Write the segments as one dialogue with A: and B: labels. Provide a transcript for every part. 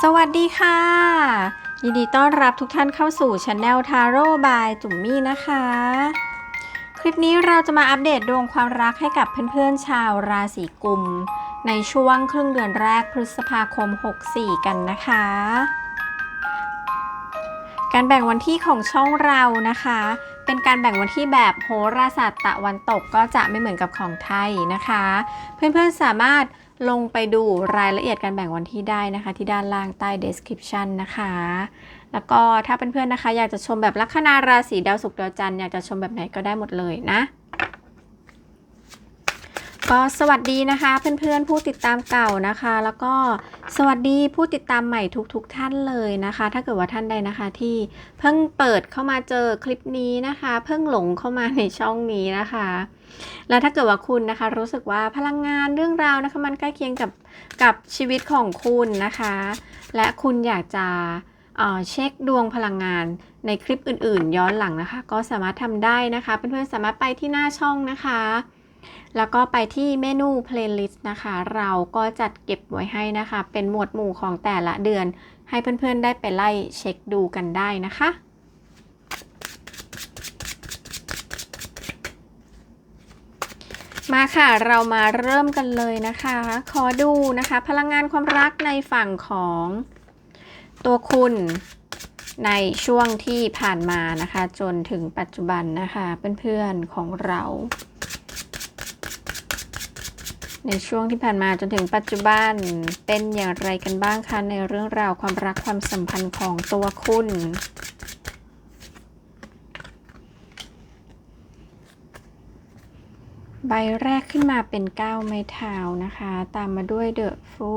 A: สวัสดีค่ะ ยินดีต้อนรับทุกท่านเข้าสู่ช anel ทาโร่บายจุ๋มมี่นะคะ คลิปนี้เราจะมาอัปเดตดวงความรักให้กับเพื่อนๆชาวราศีกุม ในช่วงครึ่งเดือนแรกพฤษภาคม 64 กันนะคะ การแบ่งวันที่ของช่องเรานะคะ เป็นการแบ่งวันที่แบบโหราศาสตร์ตะวันตกก็จะไม่เหมือนกับของไทยนะคะ เพื่อนๆสามารถ ลงไปดูรายละเอียดการแบ่งวันที่ได้นะคะ ที่ด้านล่างใต้ description นะคะ แล้วก็ถ้าเเพื่อนๆนะคะ อยากจะชมแบบลัคนาราศีดาวศุกร์ดาวจันทร์อยากจะชมแบบไหนก็ได้หมดเลยนะ ก็สวัสดีนะคะเพื่อนๆผู้ติดตามเก่านะคะ แล้วก็สวัสดีผู้ติดตามใหม่ทุกๆทท่านเลยนะคะ ถ้าเกิดว่าท่านใดนะคะที่เพิ่งเปิดเข้ามาเจอคลิปนี้นะคะ เพิ่งหลงเข้ามาในช่องนี้นะคะ แล้วถ้าเกิดว่าคุณนะคะ รู้สึกว่าพลังงานเรื่องราวนะคะ มันใกล้เคียงกับกับชีวิตของคุณนะคะ และคุณอยากจะเอ่อเช็คดวงพลังงานในคลิปอื่นๆ ย้อนหลังนะคะ ก็สามารถทำได้นะคะเพื่อนๆสามารถไปที่หน้าช่องนะคะ แล้วก็ไปที่เมนู playlist นะคะ เราก็จัดเก็บไว้ให้นะคะ เป็นหมวดหมู่ของแต่ละเดือน ให้เพื่อนๆได้ไปไล่เช็คดูกันได้นะคะ มาค่ะ เรามาเริ่มกันเลยนะคะ ขอดูนะคะ พลังงานความรักในฝั่งของตัวคุณในช่วงที่ผ่านมานะคะ จนถึงปัจจุบันนะคะ เพื่อนๆของเรา ในช่วงที่ผ่านมาจนถึงปัจจุบันเป็นอย่างไรกันบ้างคะในเรื่องราวความรักความสัมพันธ์ของตัวคุณ ใบแรกขึ้นมาเป็นก้าวไม้เท้านะคะ ตามมาด้วยเดอะฟู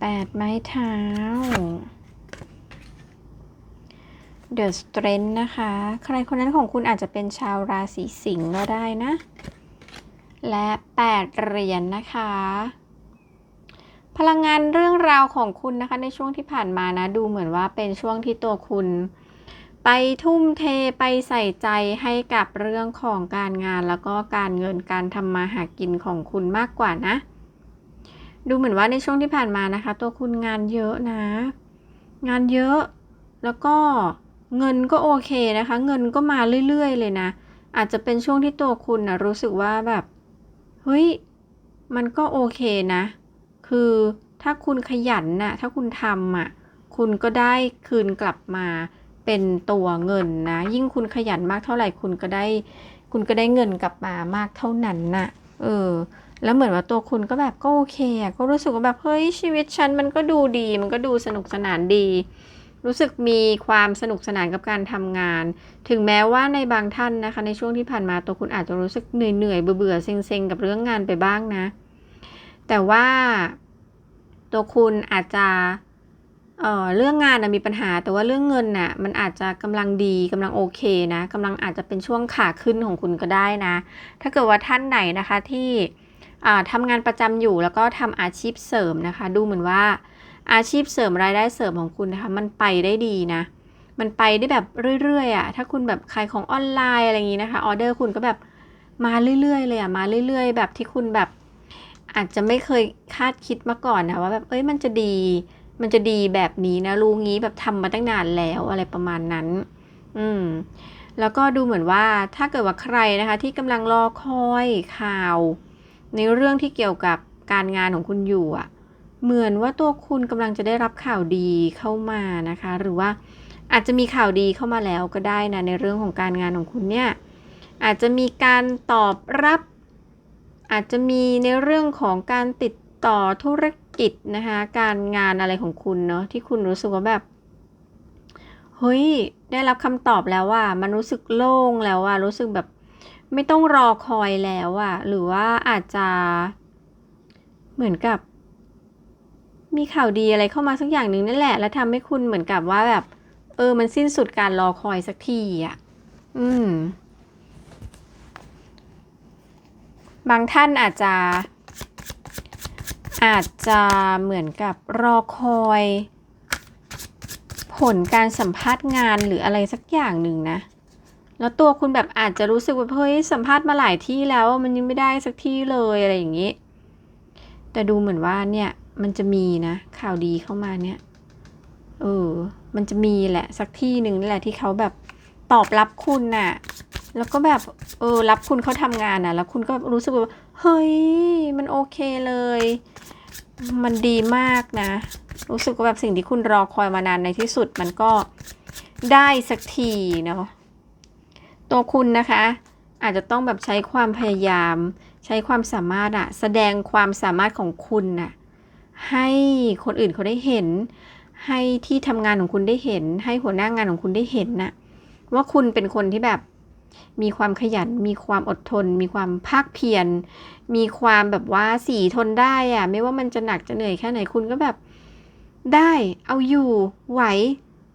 A: แปดไม้เท้า เดอะสเตรนนะคะ ใครคนนั้นของคุณอาจจะเป็นชาวราศีสิงห์ก็ได้นะ และแปดเหรียญนนะคะ พลังงานเรื่องราวของคุณนะคะ ในช่วงที่ผ่านมานะ ดูเหมือนว่าเป็นช่วงที่ตัวคุณไปทุ่มเทไปใส่ใจให้กับเรื่องของการงานแล้วก็การเงินการทำมาหากินของคุณมากกว่านะ ดูเหมือนว่าในช่วงที่ผ่านมานะคะ ตัวคุณงานเยอะนะ งานเยอะ แล้วก็ เงินก็โอเคนะคะ เงินก็มาเรื่อยๆ เลยนะ อาจจะเป็นช่วงที่ตัวคุณนะรู้สึกว่าแบบ เฮ้ย มันก็โอเคนะ คือถ้าคุณขยันน่ะ ถ้าคุณทำอะ คุณก็ได้คืนกลับมาเป็นตัวเงินนะ ยิ่งคุณขยันมากเท่าไหร่ คุณก็ได้ คุณก็ได้เงินกลับมามากเท่านั้นน่ะ เออ แล้วเหมือนว่าตัวคุณก็แบบก็โอเคอะก็รู้สึกว่าแบบเฮ้ยชีวิตฉันมันก็ดูดี มันก็ดูสนุกสนานดี รู้สึกมีความสนุกสนานกับการทำงาน ถึงแม้ว่าในบางท่านนะคะ ในช่วงที่ผ่านมาตัวคุณอาจจะรู้สึกเหนื่อยเหนื่อยเบื่อเซ็งเซ็งๆ กับเรื่องงานไปบ้างนะ แต่ว่าตัวคุณอาจจะเอ่อเรื่องงานนะมีปัญหาแต่ว่าเรื่องเงินน่ะมันอาจจะกำลังดีกำลังโอเคนะกำลังอาจจะเป็นช่วงขาขึ้นของคุณก็ได้นะ ถ้าเกิดว่าท่านไหนนะคะที่อ่าทำงานประจำอยู่แล้วก็ทำอาชีพเสริมนะคะ ดูเหมือนว่า อาชีพเสริมรายได้เสริมของคุณนะคะ มันไปได้ดีนะ มันไปได้แบบเรื่อยๆอะ่ะ ถ้าคุณแบบขายของออนไลน์อะไรอย่างนี้นะคะ ออเดอร์คุณก็แบบมาเรื่อยๆเลยอะ่ะ มาเรื่อย ๆ แบบที่คุณแบบอาจจะไม่เคยคาดคิดมาก่อนนะว่าแบบเอ้ยมันจะดี มันจะดีแบบนี้นะรู้งี้แบบทำมาตั้งนานแล้วอะไรประมาณนั้น อืม แล้วก็ดูเหมือนว่าถ้าเกิดว่าใครนะคะ ที่กำลังรอคอยข่าว ในเรื่องที่เกี่ยวกับการงานของคุณอยู่อะ เหมือนว่าตัวคุณกำลังจะได้รับข่าวดีเข้ามานะคะ หรือว่าอาจจะมีข่าวดีเข้ามาแล้วก็ได้นะในเรื่องของการงานของคุณเนี่ยอาจจะมีการตอบรับ อาจจะมีในเรื่องของการติดต่อธุรกิจนะคะการงานอะไรของคุณเนาะที่คุณรู้สึกว่าแบบเฮ้ยได้รับคำตอบแล้วว่ามันรู้สึกโล่งแล้วว่ารู้สึกแบบไม่ต้องรอคอยแล้วอะหรือว่าอาจจะเหมือนกับ มีข่าวดีอะไรเข้ามาสักอย่างหนึ่งนั่นแหละ แล้วทำให้คุณเหมือนกับว่าแบบ เออ มันสิ้นสุดการรอคอยสักทีอะอืม บางท่านอาจจะ อาจจะเหมือนกับรอคอย ผลการสัมภาษณ์งานหรืออะไรสักอย่างหนึ่งนะ แล้วตัวคุณแบบอาจจะรู้สึกว่าเฮ้ยสัมภาษณ์มาหลายที่แล้วมันยังไม่ได้สักที่เลยอะไรอย่างนี้ แต่ดูเหมือนว่าเนี่ย มันจะมีนะ ข่าวดีเข้ามาเนี่ย เออ มันจะมีแหละ สักที่หนึ่งนี่แหละที่เขาแบบตอบรับคุณน่ะ แล้วก็แบบ เออ รับคุณเขาทำงานน่ะ แล้วคุณก็รู้สึกว่า เฮ้ย มันโอเคเลย มันดีมากนะ รู้สึกว่าแบบสิ่งที่คุณรอคอยมานานในที่สุด มันก็ได้สักทีเนาะ ตัวคุณนะคะ อาจจะต้องแบบใช้ความพยายาม ใช้ความสามารถอะแสดงความสามารถของคุณน่ะ ให้คนอื่นเขาได้เห็น ให้ที่ทำงานของคุณได้เห็น ให้หัวหน้างานของคุณได้เห็นน่ะว่าคุณเป็นคนที่แบบมีความขยัน มีความอดทน มีความภาคเพียร มีความแบบว่าสีทนได้อะไม่ว่ามันจะหนักจะเหนื่อยแค่ไหนคุณก็แบบได้เอาอยู่ไหว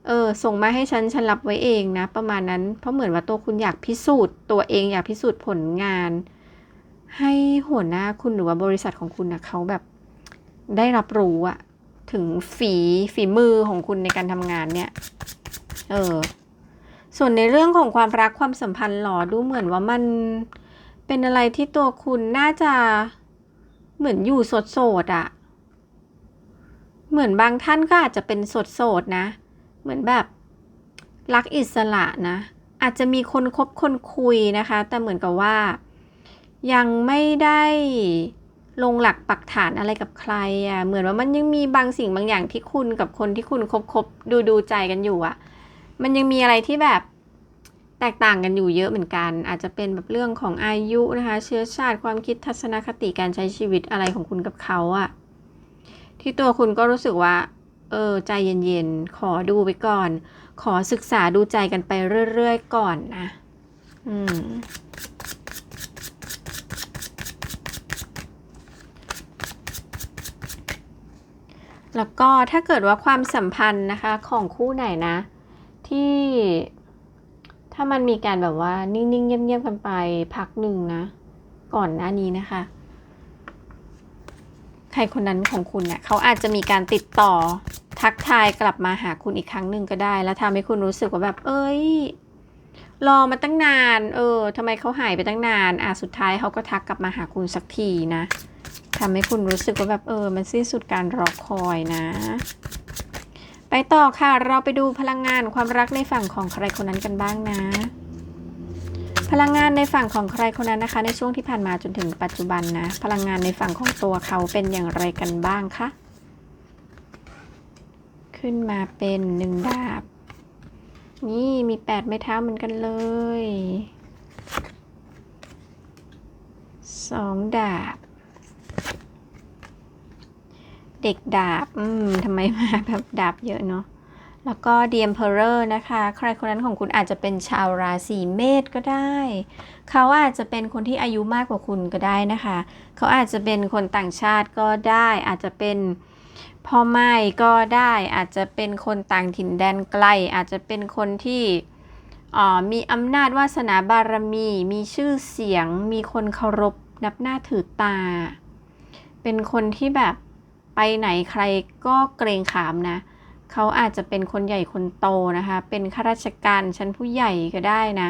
A: เออส่งมาให้ฉันฉันรับไว้เองนะ ประมาณนั้น เพราะเหมือนว่าตัวคุณอยากพิสูจน์ ตัวเองอยากพิสูจน์ผลงาน ให้หัวหน้าคุณหรือว่าบริษัทของคุณนะเขาแบบ ได้รับรู้อะถึงฝีฝีมือของคุณในการทำงานเนี่ย เออ ส่วนในเรื่องของความรักความสัมพันธ์หรอดูเหมือนว่ามันเป็นอะไรที่ตัวคุณน่าจะเหมือนอยู่สดโสดอะเหมือนบางท่านก็อาจจะเป็นสดโสดนะ เหมือนแบบรักอิสระนะ อาจจะมีคนคบคนคุยนะคะ แต่เหมือนกับว่า ยังไม่ได้ ลงหลักปักฐานอะไรกับใครอะ่ะเหมือนว่ามันยังมีบางสิ่งบางอย่างที่คุณกับคนที่คุณคบคบดูดูใจกันอยู่อะ่ะ มันยังมีอะไรที่แบบแตกต่างกันอยู่เยอะเหมือนกัน อาจจะเป็นแบบเรื่องของอายุนะคะ เชื้อชาติความคิดทัศนคติการใช้ชีวิตอะไรของคุณกับเขาอะ่ะที่ตัวคุณก็รู้สึกว่า เออ ใจเย็นๆ ขอดูไปก่อน ขอศึกษาดูใจกันไปเรื่อยๆ ก่อนนะ อืม แล้วก็ถ้าเกิดว่าความสัมพันธ์นะคะของคู่ไหนนะ ที่ถ้ามันมีการแบบว่านิ่งๆเงียบๆกันไปพักหนึ่งนะ ก่อนหน้านี้นะคะ ใครคนนั้นของคุณเนี่ยเขาอาจจะมีการติดต่อทักทายกลับมาหาคุณอีกครั้งหนึ่งก็ได้ แล้วทำให้คุณรู้สึกว่าแบบ เอ้ย รอมาตั้งนาน เออทำไมเขาหายไปตั้งนาน อะสุดท้ายเขาก็ทักกลับมาหาคุณสักทีนะ ทำให้คุณรู้สึกว่าแบบเออ มันสิ้นสุดการรอคอยนะ ไปต่อค่ะ เราไปดูพลังงานความรักในฝั่งของใครคนนั้นกันบ้างนะ พลังงานในฝั่งของใครคนนั้นนะคะ ในช่วงที่ผ่านมาจนถึงปัจจุบันนะ พลังงานในฝั่งของตัวเขาเป็นอย่างไรกันบ้างคะ ขึ้นมาเป็นหนึ่งดาบ นี่มีแปดไม้เท้าเหมือนกันเลยสองดาบ เด็กดาบ อืมทำไมมาแบบดาบเยอะเนาะ แล้วก็เดียมเพอร์นะคะ ใครคนนั้นของคุณอาจจะเป็นชาวราศีเมษก็ได้ เขาอาจจะเป็นคนที่อายุมากกว่าคุณก็ได้นะคะ เขาอาจจะเป็นคนต่างชาติก็ได้ อาจจะเป็นพ่อไม้ก็ได้ อาจจะเป็นคนต่างถิ่นแดนไกล อาจจะเป็นคนที่มีอำนาจวาสนาบารมี มีชื่อเสียง มีคนเคารพนับหน้าถือตา เป็นคนที่แบบ ไปไหนใครก็เกรงขามนะ เขาอาจจะเป็นคนใหญ่คนโตนะคะ เป็นข้าราชการชั้นผู้ใหญ่ก็ได้นะ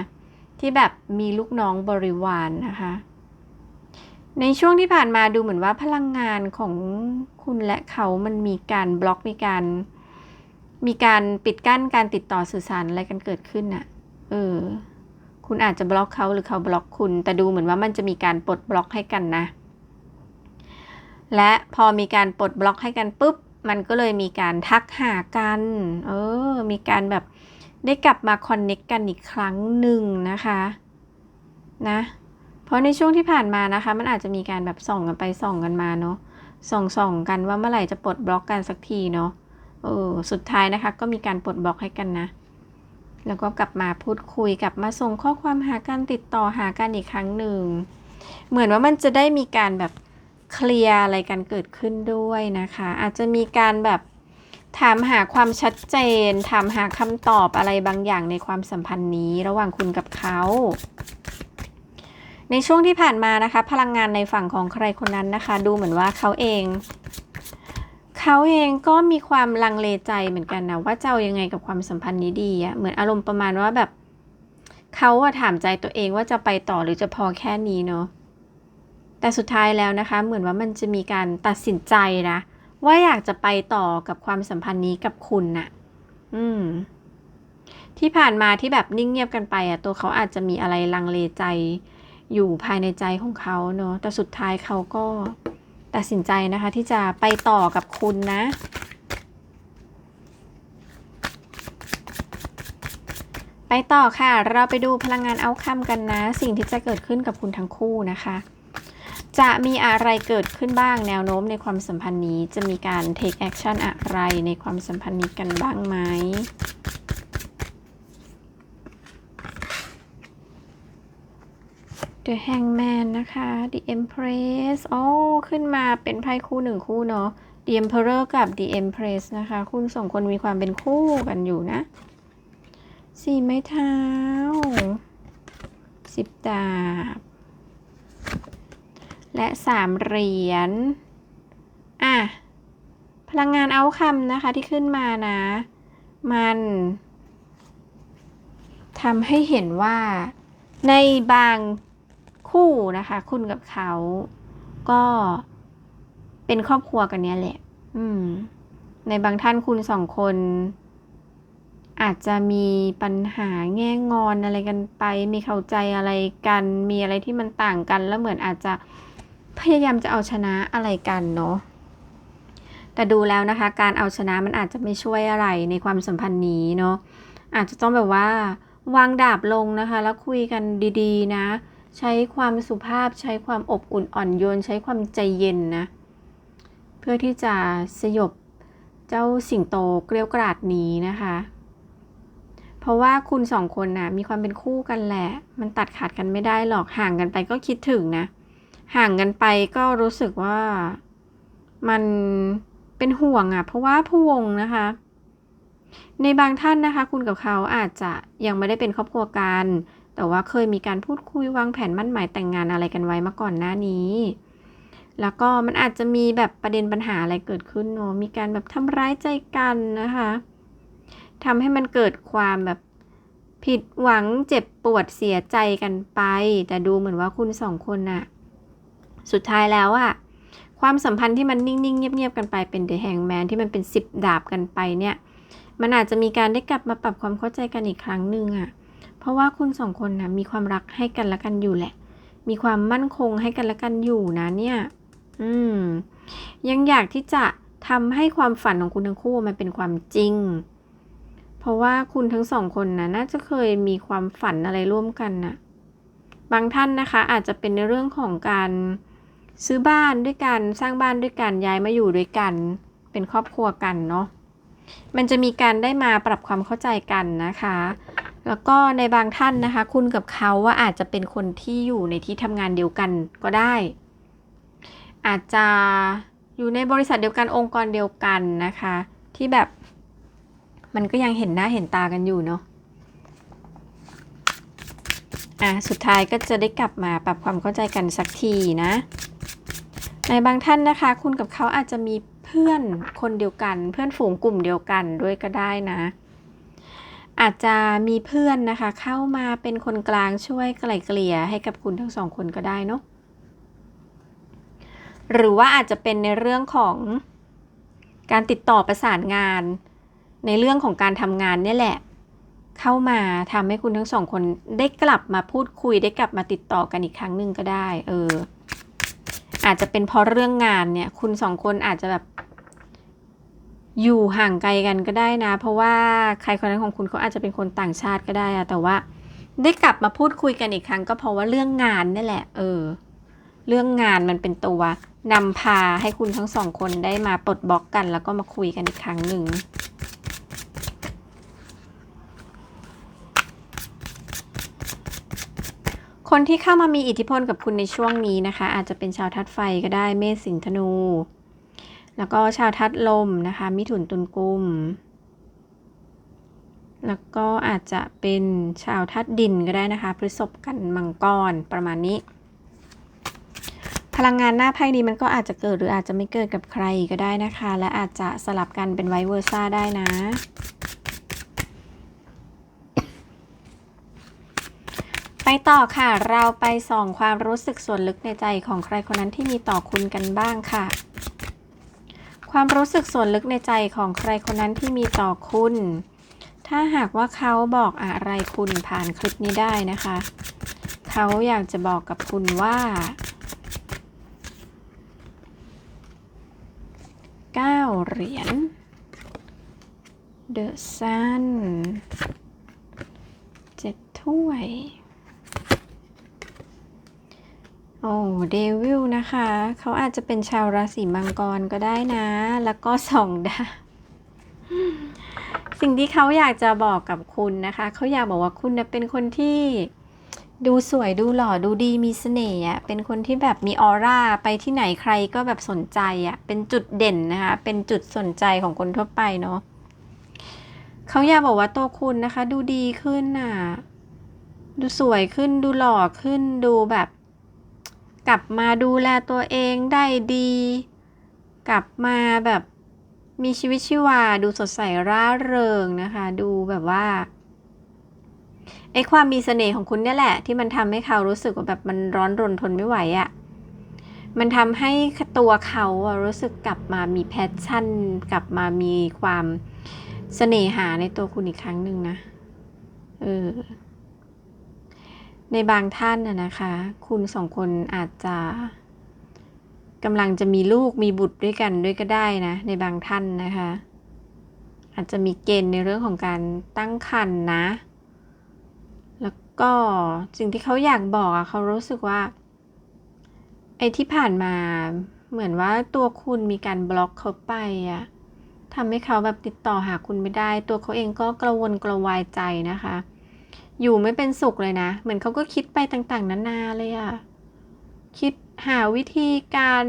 A: ที่แบบมีลูกน้องบริวารนนะคะ ในช่วงที่ผ่านมาดูเหมือนว่าพลังงานของคุณและเขามันมีการบล็อกมีการ มีการปิดกั้นการติดต่อสื่อสารอะไรกันเกิดขึ้นน่ะ เออ คุณอาจจะบล็อกเขาหรือเขาบล็อกคุณ แต่ดูเหมือนว่ามันจะมีการปลดบล็อกให้กันนะ และพอมีการปลดบล็อกให้กันปุ๊บ มันก็เลยมีการทักหากัน เออ มีการแบบได้กลับมาคอนเน็กกันอีกครั้งหนึ่งนะคะ นะ เพราะในช่วงที่ผ่านมานะคะ มันอาจจะมีการแบบส่องกันไปส่องกันมาเนาะ ส่องส่องกันว่าเมื่อไหร่จะปลดบล็อกกันสักทีเนาะ เออ สุดท้ายนะคะ ก็มีการปลดบล็อกให้กันนะ แล้วก็กลับมาพูดคุยกลับมาส่งข้อความหากันติดต่อหากันอีกครั้งหนึ่ง เหมือนว่ามันจะได้มีการแบบ เคลียร์อะไรกันเกิดขึ้นด้วยนะคะ อาจจะมีการแบบถามหาความชัดเจน ถามหาคำตอบอะไรบางอย่างในความสัมพันธ์นี้ระหว่างคุณกับเขา ในช่วงที่ผ่านมานะคะ พลังงานในฝั่งของใครคนนั้นนะคะ ดูเหมือนว่าเขาเอง เขาเองก็มีความลังเลใจเหมือนกันนะว่าจะเอายังไงกับความสัมพันธ์นี้ดีอะเหมือนอารมณ์ประมาณว่าแบบเขาอะถามใจตัวเองว่าจะไปต่อหรือจะพอแค่นี้เนาะ แต่สุดท้ายแล้วนะคะ เหมือนว่ามันจะมีการตัดสินใจนะ ว่าอยากจะไปต่อกับความสัมพันธ์นี้กับคุณน่ะ อืม ที่ผ่านมาที่แบบนิ่งเงียบกันไปอะ ตัวเขาอาจจะมีอะไรลังเลใจ อยู่ภายในใจของเขาเนาะแต่สุดท้ายเขาก็ตัดสินใจนะคะ ที่จะไปต่อกับคุณนะไปต่อค่ะ เราไปดูพลังงานเอาคัมกันนะ สิ่งที่จะเกิดขึ้นกับคุณทั้งคู่นะคะ จะมีอะไรเกิดขึ้นบ้างแนวโน้มในความสัมพันธ์นี้จะมีการ take action อะไรในความสัมพันธ์นี้กันบ้างไหม The Hangman นะคะ The Empress อ๋อขึ้นมาเป็นไพ่คู่หนึ่งคู่เนาะ The Emperor กับ The Empress นะคะ คุณสองคนมีความเป็นคู่กันอยู่นะ สี่ไม้เท้า สิบดาบ และสามเหรียญ อะ พลังงานเอาคำนะคะที่ขึ้นมานะ มันทำให้เห็นว่าในบางคู่นะคะ คุณกับเขา ก็เป็นครอบครัวกันเนี้ยแหละ อืม ในบางท่านคุณสองคน อาจจะมีปัญหาแง่งอนอะไรกันไป มีเข้าใจอะไรกัน มีอะไรที่มันต่างกันแล้วเหมือนอาจจะ พยายามจะเอาชนะอะไรกันเนาะแต่ดูแล้วนะคะ การเอาชนะมันอาจจะไม่ช่วยอะไรในความสัมพันธ์นี้เนาะอาจจะต้องแบบว่าวางดาบลงนะคะ แล้วคุยกันดีๆนะ ใช้ความสุภาพใช้ความอบอุ่นอ่อนโยน ใช้ความใจเย็นนะ เพื่อที่จะสยบเจ้าสิงโตเกลียวกราดนี้นะคะ เพราะว่าคุณสองคนนะ่ะมีความเป็นคู่กันแหละ มันตัดขาดกันไม่ได้หรอกห่างกันไปก็คิดถึงนะ ห่างกันไปก็รู้สึกว่ามันเป็นห่วงอะ่ะ เพราะว่าพะวงนะคะ ในบางท่านนะคะ คุณกับเขาอาจจะยังไม่ได้เป็นครอบครัวกัน แต่ว่าเคยมีการพูดคุยวางแผนมั่นหมายแต่งงานอะไรกันไว้มาก่อนหน้านี้ แล้วก็มันอาจจะมีแบบประเด็นปัญหาอะไรเกิดขึ้นเนาะมีการแบบทำร้ายใจกันนะคะทำให้มันเกิดความแบบผิดหวังเจ็บปวดเสียใจกันไป แต่ดูเหมือนว่าคุณสองคนน่ะ สุดท้ายแล้วอะความสัมพันธ์ที่มันนิ่งๆ เงียบๆ กันไปเป็นเดอะแฮงแมนที่มันเป็นสิบดาบกันไปเนี่ย มันอาจจะมีการได้กลับมาปรับความเข้าใจกันอีกครั้งหนึ่งอะเพราะว่าคุณสองคนนะมีความรักให้กันและกันอยู่แหละ มีความมั่นคงให้กันและกันอยู่นะเนี่ย อืม ยังอยากที่จะทำให้ความฝันของคุณทั้งคู่มันเป็นความจริง เพราะว่าคุณทั้งสองคนนะน่าจะเคยมีความฝันอะไรร่วมกันนะบางท่านนะคะ อาจจะเป็นในเรื่องของการ ซื้อบ้านด้วยกันสร้างบ้านด้วยกันย้ายมาอยู่ด้วยกัน เป็นครอบครัวกันเนาะมันจะมีการได้มาปรับความเข้าใจกันนะคะ แล้วก็ในบางท่านนะคะ คุณกับเขาว่าอาจจะเป็นคนที่อยู่ในที่ทำงานเดียวกันก็ได้ อาจจะอยู่ในบริษัทเดียวกันองค์กรเดียวกันนะคะ ที่แบบมันก็ยังเห็นหน้าเห็นตากันอยู่เนาะอะสุดท้ายก็จะได้กลับมาปรับความเข้าใจกันสักทีนะ ในบางท่านนะคะ คุณกับเขาอาจจะมีเพื่อนคนเดียวกัน เพื่อนฝูงกลุ่มเดียวกันด้วยก็ได้นะ อาจจะมีเพื่อนนะคะ เข้ามาเป็นคนกลางช่วยไกล่เกลี่ยให้กับคุณทั้งสองคนก็ได้เนาะหรือว่าอาจจะเป็นในเรื่องของการติดต่อประสานงาน ในเรื่องของการทำงานนี่แหละ เข้ามาทำให้คุณทั้งสองคนได้กลับมาพูดคุยได้กลับมาติดต่อกันอีกครั้งหนึ่งก็ได้ เออ อาจจะเป็นเพราะเรื่องงานเนี่ย คุณสองคนอาจจะแบบอยู่ห่างไกลกันก็ได้นะ เพราะว่าใครคนนั้นของคุณเขาอาจจะเป็นคนต่างชาติก็ได้อะแต่ว่า ได้กลับมาพูดคุยกันอีกครั้ง ก็เพราะว่าเรื่องงานนี่แหละ เออ เรื่องงานมันเป็นตัวนำพาให้คุณทั้งสองคนได้มาปลดบล็อกกัน แล้วก็มาคุยกันอีกครั้งหนึ่ง คนที่เข้ามามีอิทธิพลกับคุณในช่วงนี้นะคะ อาจจะเป็นชาวทัดไฟก็ได้เมษสิงธนู แล้วก็ชาวทัดลมนะคะ มิถุนตุลกุม แล้วก็อาจจะเป็นชาวทัดดินก็ได้นะคะ พฤษภกันมังกรประมาณนี้ พลังงานหน้าไพ่นี้มันก็อาจจะเกิดหรืออาจจะไม่เกิดกับใครก็ได้นะคะ และอาจจะสลับกันเป็นไวเวอร์ซ่าได้นะ ไปต่อค่ะ เราไปส่องความรู้สึกส่วนลึกในใจของใครคนนั้นที่มีต่อคุณกันบ้างค่ะ ความรู้สึกส่วนลึกในใจของใครคนนั้นที่มีต่อคุณ ถ้าหากว่าเขาบอกอะไรคุณผ่านคลิปนี้ได้นะคะ เขาอยากจะบอกกับคุณว่าเก้าเหรียญ The Sun เจ็ดถ้วย โอ้เดวิลนะคะ เขาอาจจะเป็นชาวราศีมังกรก็ได้นะ แล้วก็สองดาวสิ่งที่เขาอยากจะบอกกับคุณนะคะ เขาอยากบอกว่าคุณนะเป็นคนที่ดูสวยดูหล่อดูดีมีเสน่ห์อะเป็นคนที่แบบมีออร่าไปที่ไหนใครก็แบบสนใจอะเป็นจุดเด่นนะคะ เป็นจุดสนใจของคนทั่วไปเนาะเขาอยากบอกว่าตัวคุณนะคะ ดูดีขึ้นน่ะ ดูสวยขึ้นดูหล่อขึ้นดูแบบ กลับมาดูแลตัวเองได้ดี กลับมาแบบมีชีวิตชีวาดูสดใสร่าเริงนะคะ ดูแบบว่าไอ้ความมีเสน่ห์ของคุณเนี่ยแหละ ที่มันทำให้เขารู้สึกว่าแบบมันร้อนรนทนไม่ไหวอะ่ะมันทำให้ตัวเขาอะรู้สึกกลับมามีแพชชั่น กลับมามีความเสน่หาในตัวคุณอีกครั้งหนึ่งนะ เออ ในบางท่านน่ะนะคะ คุณสองคนอาจจะกำลังจะมีลูกมีบุตรด้วยกันด้วยก็ได้นะ ในบางท่านนะคะ อาจจะมีเกณฑ์ในเรื่องของการตั้งครรภ์นะ แล้วก็สิ่งที่เขาอยากบอกอะเขารู้สึกว่าไอ้ที่ผ่านมาเหมือนว่าตัวคุณมีการบล็อกเขาไปอะทำให้เขาแบบติดต่อหาคุณไม่ได้ ตัวเขาเองก็กระวนกระวายใจนะคะ อยู่ไม่เป็นสุขเลยนะ เหมือนเขาก็คิดไปต่างๆ นานาเลยอะคิดหาวิธีการ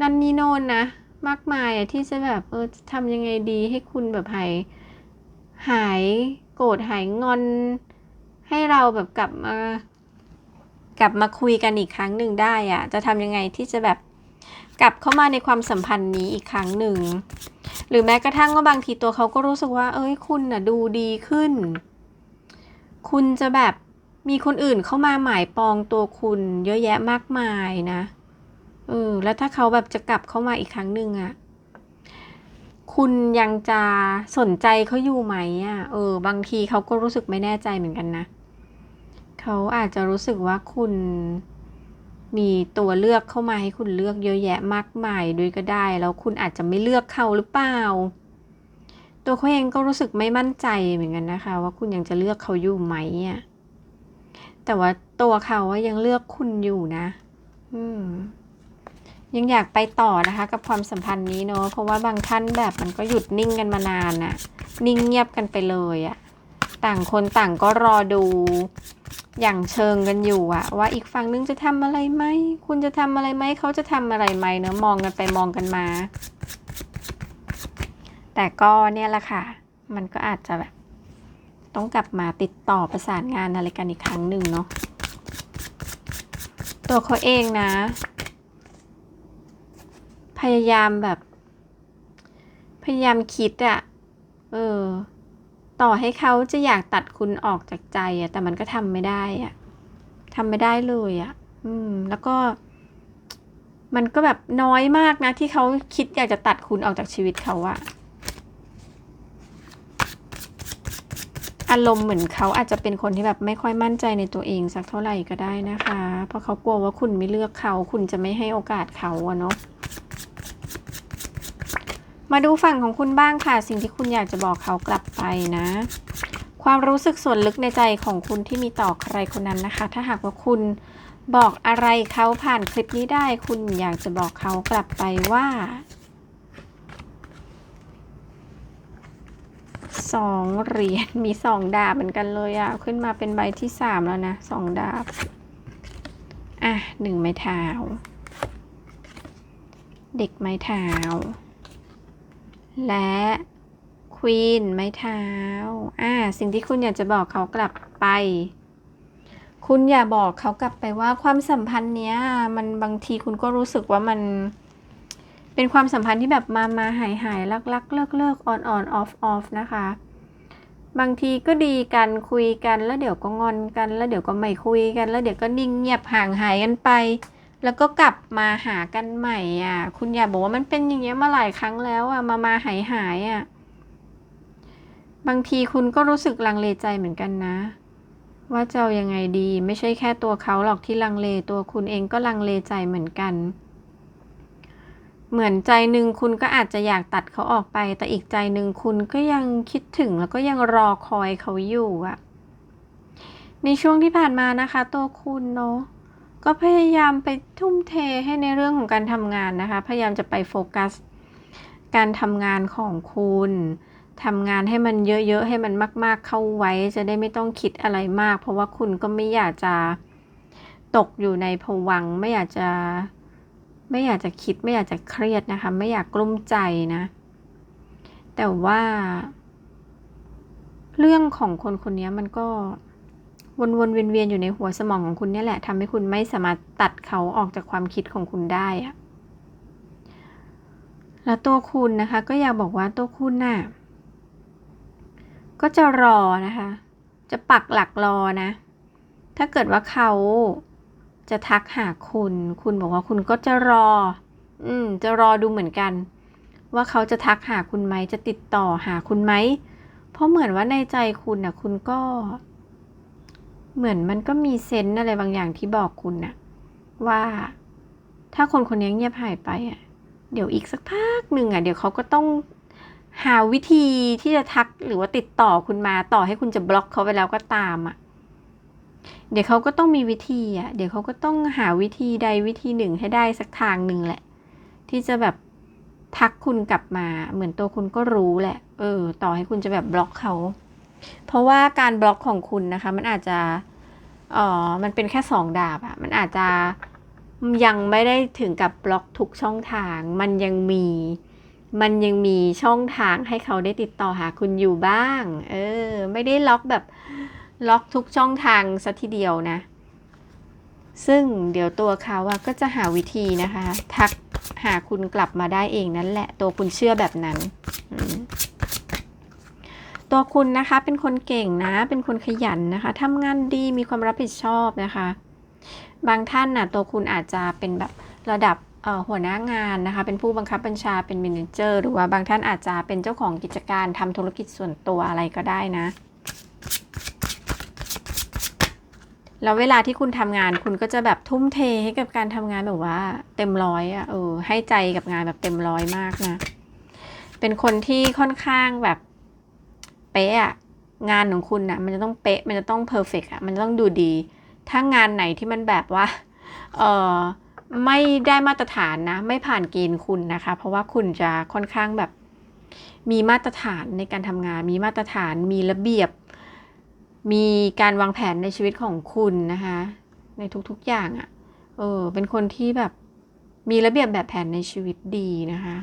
A: นันนี่โน่นนะ มากมายอะที่จะแบบเออทำยังไงดีให้คุณแบบหายหายโกรธหายงอน ให้เราแบบกลับมากลับมาคุยกันอีกครั้งหนึ่งได้อะจะทำยังไงที่จะแบบกลับเข้ามาในความสัมพันธ์นี้อีกครั้งหนึ่ง หรือแม้กระทั่งว่าบางทีตัวเขาก็รู้สึกว่า เอ้ยคุณน่ะดูดีขึ้น คุณจะแบบมีคนอื่นเข้ามาหมายปองตัวคุณเยอะแยะมากมายนะเออแล้วถ้าเขาแบบจะกลับเข้ามาอีกครั้งหนึ่งอะคุณยังจะสนใจเขาอยู่ไหมอะเออ บางทีเขาก็รู้สึกไม่แน่ใจเหมือนกันนะเขาอาจจะรู้สึกว่าคุณมีตัวเลือกเข้ามาให้คุณเลือกเยอะแยะมากมายด้วยก็ได้ แล้วคุณอาจจะไม่เลือกเขาหรือเปล่า ตัวเขาเองก็รู้สึกไม่มั่นใจเหมือนกันนะคะ ว่าคุณยังจะเลือกเขาอยู่ไหมอะแต่ว่าตัวเขาว่ายังเลือกคุณอยู่นะ อืม ยังอยากไปต่อนะคะ กับความสัมพันธ์นี้เนาะเพราะว่าบางท่านแบบมันก็หยุดนิ่งกันมานานน่ะนิ่งเงียบกันไปเลยอะต่างคนต่างก็รอดูอย่างเชิงกันอยู่อะว่าอีกฝั่งนึงจะทำอะไรไหมคุณจะทำอะไรไหมเขาจะทำอะไรไหมเนาะมองกันไปมองกันมา แต่ก็เนี่ยแหละค่ะ มันก็อาจจะแบบ ต้องกลับมาติดต่อประสานงานอะไรกันอีกครั้งหนึ่งเนาะตัวเขาเองนะ พยายามแบบ พยายามคิดอะเออ ต่อให้เขาจะอยากตัดคุณออกจากใจอะแต่มันก็ทำไม่ได้อะทำไม่ได้เลยอะอืม แล้วก็ มันก็แบบน้อยมากนะ ที่เขาคิดอยากจะตัดคุณออกจากชีวิตเขาอะ อารมณ์เหมือนเขาอาจจะเป็นคนที่แบบไม่ค่อยมั่นใจในตัวเองสักเท่าไหร่ก็ได้นะคะ เพราะเขากลัวว่าคุณไม่เลือกเขา คุณจะไม่ให้โอกาสเขาอะเนาะมาดูฝั่งของคุณบ้างค่ะ สิ่งที่คุณอยากจะบอกเขากลับไปนะ ความรู้สึกส่วนลึกในใจของคุณที่มีต่อใครคนนั้นนะคะ ถ้าหากว่าคุณบอกอะไรเขาผ่านคลิปนี้ได้ คุณอยากจะบอกเขากลับไปว่า สองเหรียญมีสองดาบเหมือนกันเลยอะขึ้นมาเป็นใบที่สามแล้วนะสองดาบ อะหนึ่งไม้เท้า เด็กไม้เท้า และควีนไม้เท้า อ่า สิ่งที่คุณอยากจะบอกเขากลับไป คุณอย่าบอกเขากลับไปว่าความสัมพันธ์เนี้ย มันบางทีคุณก็รู้สึกว่ามัน เป็นความสัมพันธ์ที่แบบมามาหายหายลักลักเลิกเลิกออนออนออฟออฟนะคะ บางทีก็ดีกันคุยกันแล้วเดี๋ยวก็งอนกัน แล้วเดี๋ยวก็ไม่คุยกัน แล้วเดี๋ยวก็นิ่งเงียบห่างหายกันไป แล้วก็กลับมาหากันใหม่อะ คุณอย่าบอกว่ามันเป็นอย่างเงี้ยมาหลายครั้งแล้วอะมามาหายหายอะบางทีคุณก็รู้สึกลังเลใจเหมือนกันนะ ว่าจะเอายังไงดีไม่ใช่แค่ตัวเขาหรอกที่ลังเลตัวคุณเองก็ลังเลใจเหมือนกัน เหมือนใจหนึ่งคุณก็อาจจะอยากตัดเขาออกไป แต่อีกใจหนึ่งคุณก็ยังคิดถึงแล้วก็ยังรอคอยเขาอยู่อะในช่วงที่ผ่านมานะคะ ตัวคุณเนาะก็พยายามไปทุ่มเทให้ในเรื่องของการทำงานนะคะ พยายามจะไปโฟกัส การทำงานของคุณทำงานให้มันเยอะๆ ให้มันมาก ๆ เข้าไว้ จะได้ไม่ต้องคิดอะไรมาก เพราะว่าคุณก็ไม่อยากจะตกอยู่ในภวังไม่อยากจะ ไม่อยากจะคิดไม่อยากจะเครียดนะคะ ไม่อยากกลุ้มใจนะ แต่ว่า เรื่องของคนคนนี้มันก็วนๆเวียนๆอยู่ในหัวสมองของคุณเนี่ยแหละทำให้คุณไม่สามารถตัดเขาออกจากความคิดของคุณได้อะแล้วตัวคุณนะคะ ก็อยากบอกว่าตัวคุณน่ะก็จะรอนะคะ จะปักหลักรอนะ ถ้าเกิดว่าเขา จะทักหาคุณ คุณบอกว่าคุณก็จะรอ อืม จะรอดูเหมือนกัน ว่าเขาจะทักหาคุณไหม จะติดต่อหาคุณไหม เพราะเหมือนว่าในใจคุณน่ะคุณก็ เหมือนมันก็มีเซนส์อะไรบางอย่างที่บอกคุณน่ะว่า ถ้าคนคนนี้เงียบหายไปอะ เดี๋ยวอีกสักพักหนึ่งอะ เดี๋ยวเขาก็ต้องหาวิธีที่จะทักหรือว่าติดต่อคุณมาต่อให้คุณจะบล็อกเขาไปแล้วก็ตามอะ เดี๋ยวเขาก็ต้องมีวิธีอะ เดี๋ยวเขาก็ต้องหาวิธีใดวิธีหนึ่งให้ได้สักทางหนึ่งแหละ ที่จะแบบทักคุณกลับมา เหมือนตัวคุณก็รู้แหละ เออ ต่อให้คุณจะแบบบล็อกเขา เพราะว่าการบล็อกของคุณนะคะ มันอาจจะเออมันเป็นแค่สองดาบอะมันอาจจะยังไม่ได้ถึงกับบล็อกทุกช่องทาง มันยังมี มันยังมีช่องทางให้เขาได้ติดต่อหาคุณอยู่บ้าง เออ ไม่ได้ล็อกแบบ ล็อกทุกช่องทางซะทีเดียวนะ ซึ่งเดี๋ยวตัวเขาอะก็จะหาวิธีนะคะ ทักหาคุณกลับมาได้เองนั่นแหละ ตัวคุณเชื่อแบบนั้น ตัวคุณนะคะเป็นคนเก่งนะ เป็นคนขยันนะคะทำงานดีมีความรับผิดชอบนะคะ บางท่านน่ะตัวคุณอาจจะเป็นแบบระดับหัวหน้างานนะคะ เป็นผู้บังคับบัญชาเป็น m ม n เจอร์ หรือว่าบางท่านอาจจะเป็นเจ้าของกิจการทำธุรกิจส่วนตัวอะไรก็ได้นะ แล้วเวลาที่คุณทำงานคุณก็จะแบบทุ่มเทให้กับการทำงานแบบว่า เต็มร้อยอะเออให้ใจกับงานแบบเต็มร้อยมากนะ เป็นคนที่ค่อนข้างแบบเป๊ะอะงานของคุณนะมันจะต้องเป๊ะมันจะต้องเพอร์เฟกอะมันจะต้องดูดี ถ้างานไหนที่มันแบบว่าเออไม่ได้มาตรฐานนะ ไม่ผ่านเกณฑ์คุณนะคะ เพราะว่าคุณจะค่อนข้างแบบมีมาตรฐานในการทำงาน มีมาตรฐานมีระเบียบ มีการวางแผนในชีวิตของคุณนะคะ ในทุกๆอย่างอะ่ะ เออ เป็นคนที่แบบมีระเบียบแบบแผนในชีวิตดีนะคะ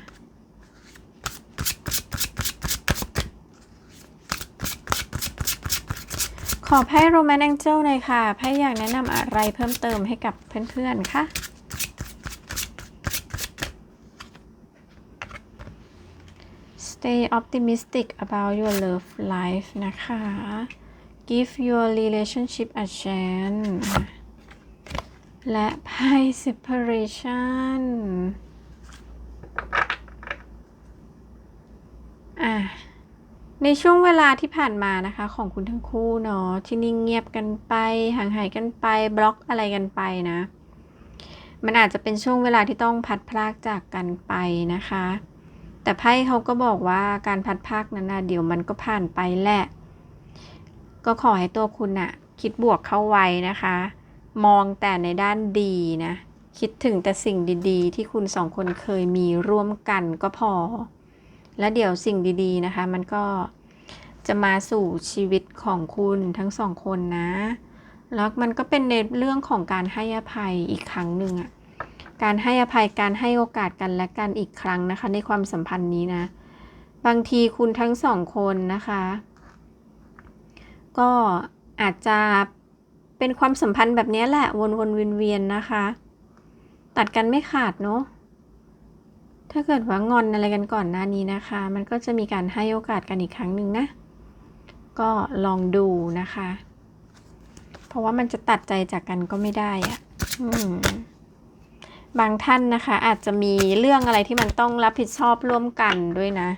A: ขอไพ่โรแมนต์แองเจิลหน่อยค่ะ ไพ่อยากแนะนำอะไรเพิ่มเติมให้กับเพื่อนๆคะ Stay optimistic about your love life นะคะ Give your relationship a chance และไพ่ separation อะ ในช่วงเวลาที่ผ่านมานะคะของคุณทั้งคู่เนาะที่นิ่งเงียบกันไป ห่างหายกันไปบล็อกอะไรกันไปนะ มันอาจจะเป็นช่วงเวลาที่ต้องพัดพรากจากกันไปนะคะ แต่ไพ่เขาก็บอกว่าการพัดพรากนั้นนะเดี๋ยวมันก็ผ่านไปแหละ ก็ขอให้ตัวคุณอะคิดบวกเข้าไว้นะคะ มองแต่ในด้านดีนะ คิดถึงแต่สิ่งดีๆ ที่คุณสองคนเคยมีร่วมกันก็พอ และเดี๋ยวสิ่งดีๆนะคะ มันก็จะมาสู่ชีวิตของคุณทั้งสองคนนะ แล้วมันก็เป็นในเรื่องของการให้อภัยอีกครั้งหนึ่งอะการให้อภัยการให้โอกาสกันและกันอีกครั้งนะคะ ในความสัมพันธ์นี้นะ บางทีคุณทั้งสองคนนะคะ ก็อาจจะเป็นความสัมพันธ์แบบนี้แหละ วนๆเวียนๆนะคะ ตัดกันไม่ขาดเนาะถ้าเกิดว่างอนอะไรกันก่อนหน้านี้นะคะ มันก็จะมีการให้โอกาสกันอีกครั้งหนึ่งนะ ก็ลองดูนะคะ เพราะว่ามันจะตัดใจจากกันก็ไม่ได้อะอบางท่านนะคะ อาจจะมีเรื่องอะไรที่มันต้องรับผิดชอบร่วมกันด้วยนะ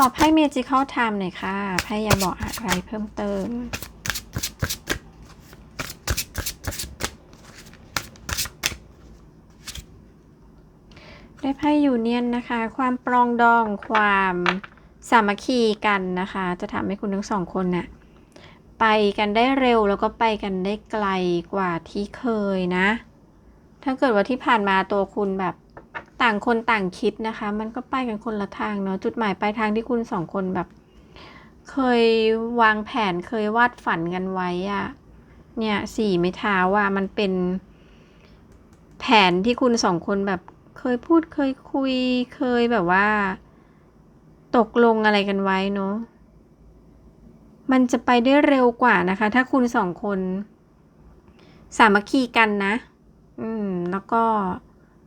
A: ขอไพ่ Magical Time หน่อยค่ะไพ่อยาบอกอะไรเพิ่มเติมได้ไพ่ยูเนียนนะคะ ความปรองดองความสามัคคีกันนะคะ จะทำให้คุณทั้งสองคนน่ะไปกันได้เร็วแล้วก็ไปกันได้ไกลกว่าที่เคยนะ ถ้าเกิดว่าที่ผ่านมาตัวคุณแบบ ต่างคนต่างคิดนะคะ มันก็ไปกันคนละทางเนาะจุดหมายปลายทางที่คุณสองคนแบบ เคยวางแผนเคยวาดฝันกันไว้อะเนี่ยสี่ไม้เท้าว่ามันเป็น แผนที่คุณสองคนแบบ เคยพูดเคยคุย เคยแบบว่า ตกลงอะไรกันไว้เนาะมันจะไปได้เร็วกว่านะคะ ถ้าคุณสองคน สามัคคีกันนะ อืม แล้วก็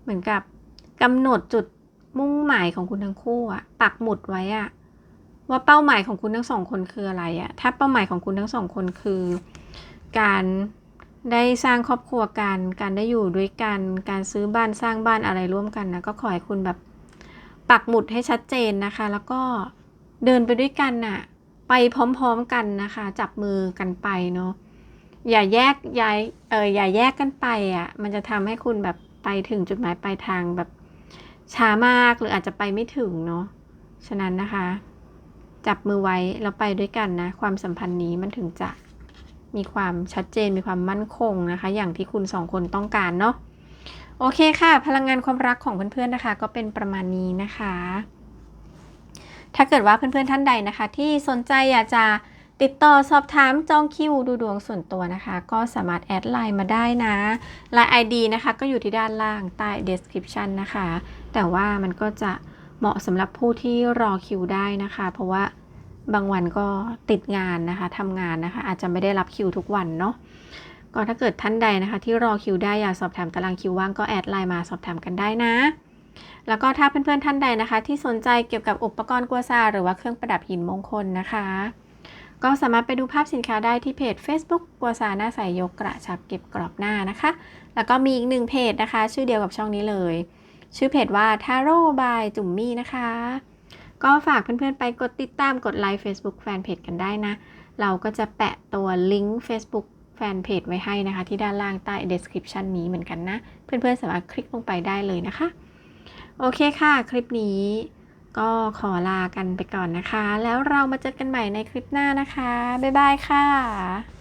A: เหมือนกับ กำหนดจุดมุ่งหมายของคุณทั้งคู่อะปักหมุดไว้อะว่าเป้าหมายของคุณทั้งสองคนคืออะไรอะถ้าเป้าหมายของคุณทั้งสองคนคือ การได้สร้างครอบครัวกัน การได้อยู่ด้วยกัน การซื้อบ้านสร้างบ้านอะไรร่วมกันนะก็ขอให้คุณแบบปักหมุดให้ชัดเจนนะคะ แล้วก็เดินไปด้วยกันน่ะ ไปพร้อมๆกันนะคะ จับมือกันไปเนาะอย่าแยกย้ายเอออย่าแยกกันไปอะ่ะ มันจะทำให้คุณแบบไปถึงจุดหมายปลายทางแบบ ช้ามากหรืออาจจะไปไม่ถึงเนาะฉะนั้นนะคะ จับมือไว้แล้วไปด้วยกันนะ ความสัมพันธ์นี้มันถึงจะมีความชัดเจนมีความมั่นคงนะคะ อย่างที่คุณสองคนต้องการเนาะโอเคค่ะ พลังงานความรักของเพื่อนๆนะคะ ก็เป็นประมาณนี้นะคะ ถ้าเกิดว่าเพื่อนๆท่านใดนะคะ ที่สนใจอยากจะติดต่อสอบถามจองคิวดูดวงส่วนตัวนะคะ ก็สามารถแอดไลน์มาได้นะไลน์ ID นะคะ ก็อยู่ที่ด้านล่างใต้ description นะคะ แต่ว่ามันก็จะเหมาะสำหรับผู้ที่รอคิวได้นะคะ เพราะว่าบางวันก็ติดงานนะคะทำงานนะคะ อาจจะไม่ได้รับคิวทุกวันเนาะก็ถ้าเกิดท่านใดนะคะ ที่รอคิวได้อยากสอบถามตารางคิวว่างก็แอดไลน์มาสอบถามกันได้นะ แล้วก็ถ้าเพื่อนๆท่านใดนะคะ ที่สนใจเกี่ยวกับอุปกรณ์กัวซาหรือว่าเครื่องประดับหินมงคลนะคะ ก็สามารถไปดูภาพสินค้าได้ที่เพจ Facebook กัวซาหน้าใสยกกระชับเก็บกรอบหน้านะคะ แล้วก็มีอีกหนึ่งเพจนะคะ ชื่อเดียวกับช่องนี้เลย ชื่อเพจว่า Taro by จุ่มมี่นะคะ ก็ฝากเพื่อนๆไปกดติดตามกดไลค์ Facebook แฟนเพจกันได้นะ เราก็จะแปะตัวลิงก์ Facebook แฟนเพจไว้ให้นะคะ ที่ด้านล่างใต้ description นี้เหมือนกันนะ เพื่อนๆสามารถคลิกลงไปได้เลยนะคะ โอเคค่ะ คลิปนี้ก็ขอลากันไปก่อนนะคะ แล้วเรามาเจอกันใหม่ในคลิปหน้านะคะ บ๊ายบายค่ะ